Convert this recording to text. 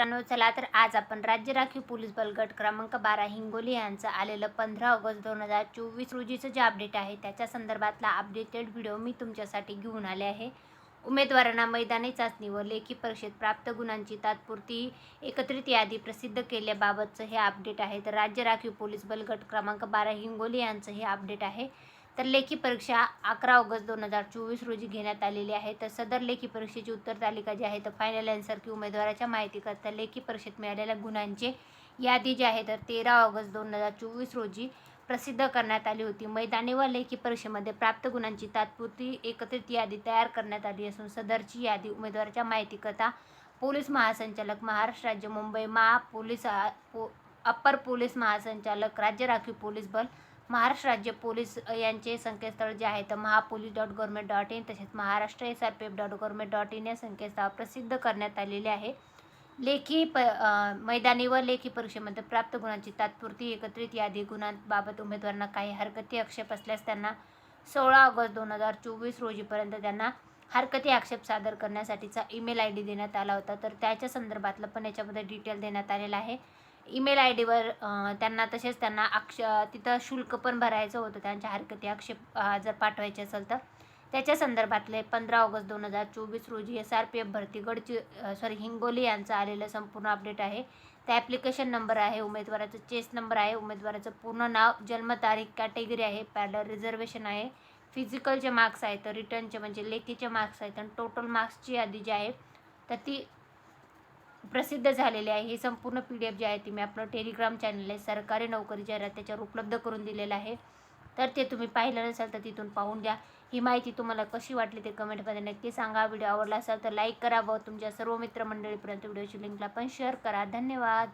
मित्रांनो चला तर आज आपण राज्य राखीव पोलीस बल गट क्रमांक बारा हिंगोली यांचं आलेलं पंधरा ऑगस्ट दोन हजार चोवीस रोजीचं जे अपडेट आहे त्याच्या संदर्भातला अपडेटेड व्हिडिओ मी तुमच्यासाठी घेऊन आले आहे. उमेदवारांना मैदानी चाचणी व लेखी परीक्षेत प्राप्त गुणांची तात्पुरती एकत्रित यादी प्रसिद्ध केल्याबाबतचं हे अपडेट आहे. तर राज्य राखीव पोलीस बल गट क्रमांक बारा हिंगोली यांचं हे अपडेट आहे. तर लेखी परीक्षा अकरा ऑगस्ट दोन हजार चोवीस रोजी घेण्यात आलेली आहे. तर सदर लेखी परीक्षेची उत्तर तालिका जी आहे तर फायनल आन्सर की उमेदवाराच्या माहितीकरता लेखी परीक्षेत मिळालेल्या गुणांची यादी जी आहे तर तेरा ऑगस्ट दोन हजार चोवीस रोजी प्रसिद्ध करण्यात आली होती. मैदानी व लेखी परीक्षेमध्ये प्राप्त गुणांची तात्पुरती एकत्रित यादी तयार करण्यात आली असून सदरची यादी उमेदवाराच्या माहितीकरता पोलीस महासंचालक महाराष्ट्र राज्य मुंबई महा पोलीस पो अप्पर पोलीस महासंचालक राज्य राखीव पोलीस बल महाराष्ट्र राज्य पोलीस यांचे संकेतस्थळ जे आहे तर Mahapolice dot government dot in तसेच Maharashtra S R P F dot government dot in या संकेतस्थळावर प्रसिद्ध करण्यात आलेले आहे. लेखी प मैदानी व लेखी परीक्षेमध्ये प्राप्त गुणांची तात्पुरती एकत्रित यादी गुणांबाबत उमेदवारांना काही हरकती आक्षेप असल्यास त्यांना सोळा ऑगस्ट दोन हजार चोवीस रोजीपर्यंत त्यांना हरकती आक्षेप सादर करण्यासाठीचा ईमेल आय डी देण्यात आला होता. तर त्याच्या संदर्भातलं पण याच्यामध्ये डिटेल देण्यात आलेलं आहे. ईमेल आय डीवर त्यांना तसेच त्यांना अक्ष तिथं शुल्क पण भरायचं होतं त्यांच्या हरकती आक्षेप जर पाठवायचे असेल तर. त्याच्या संदर्भातले पंधरा ऑगस्ट दोन हजार चोवीस रोजी एस आर पी एफ भरती गडची सॉरी हिंगोली यांचं आलेलं संपूर्ण अपडेट आहे. त्या ॲप्लिकेशन नंबर आहे उमेदवाराचं चेस नंबर आहे उमेदवाराचं पूर्ण नाव जन्मतारीख कॅटेगरी आहे पॅडर रिझर्वेशन आहे. फिजिकलचे मार्क्स आहेत तर रिटर्नचे म्हणजे लेखीचे मार्क्स आहेत आणि टोटल मार्क्सची यादी जी आहे तर ती प्रसिद्ध झालेली आहे. ही संपूर्ण पी डी एफ जी आहे ती मी आपलं टेलिग्राम चॅनल आहे. सरकारी नोकरी जाहिरात त्याच्यावर उपलब्ध करून दिलेलं आहे. तर ते तुम्ही पाहिलं नसाल तर तिथून पाहून घ्या. ही माहिती तुम्हाला कशी वाटली ते कमेंटमध्ये नक्की सांगा. व्हिडिओ आवडला असेल तर लाईक करा व तुमच्या सर्व मित्रमंडळीपर्यंत व्हिडिओची लिंकला पण शेअर करा. धन्यवाद.